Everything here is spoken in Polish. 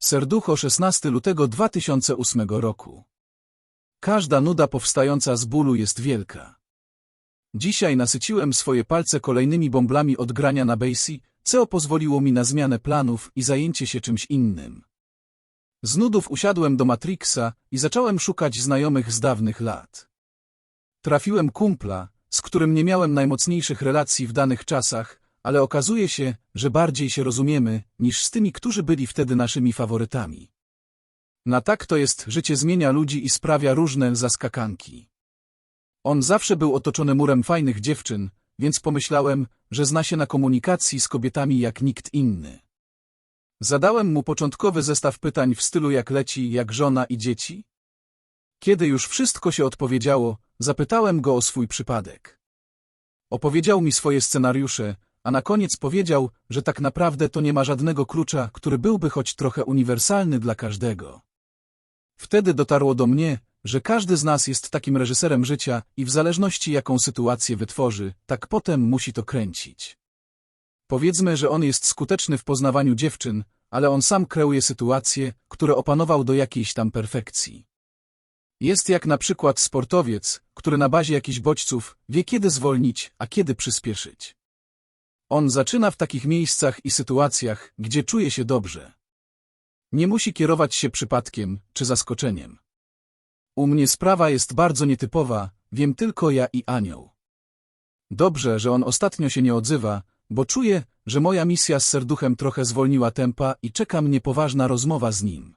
Serducho 16 lutego 2008 roku. Każda nuda powstająca z bólu jest wielka. Dzisiaj nasyciłem swoje palce kolejnymi bąblami od grania na Basie, co pozwoliło mi na zmianę planów i zajęcie się czymś innym. Z nudów usiadłem do Matrixa i zacząłem szukać znajomych z dawnych lat. Trafiłem kumpla, z którym nie miałem najmocniejszych relacji w danych czasach, ale okazuje się, że bardziej się rozumiemy, niż z tymi, którzy byli wtedy naszymi faworytami. Na tak to jest, życie zmienia ludzi i sprawia różne zaskakanki. On zawsze był otoczony murem fajnych dziewczyn, więc pomyślałem, że zna się na komunikacji z kobietami jak nikt inny. Zadałem mu początkowy zestaw pytań w stylu jak leci, jak żona i dzieci. Kiedy już wszystko się odpowiedziało, zapytałem go o swój przypadek. Opowiedział mi swoje scenariusze, a na koniec powiedział, że tak naprawdę to nie ma żadnego klucza, który byłby choć trochę uniwersalny dla każdego. Wtedy dotarło do mnie, że każdy z nas jest takim reżyserem życia i w zależności jaką sytuację wytworzy, tak potem musi to kręcić. Powiedzmy, że on jest skuteczny w poznawaniu dziewczyn, ale on sam kreuje sytuacje, które opanował do jakiejś tam perfekcji. Jest jak na przykład sportowiec, który na bazie jakichś bodźców wie kiedy zwolnić, a kiedy przyspieszyć. On zaczyna w takich miejscach i sytuacjach, gdzie czuje się dobrze. Nie musi kierować się przypadkiem czy zaskoczeniem. U mnie sprawa jest bardzo nietypowa, wiem tylko ja i anioł. Dobrze, że on ostatnio się nie odzywa, bo czuję, że moja misja z serduchem trochę zwolniła tempa i czeka mnie poważna rozmowa z nim.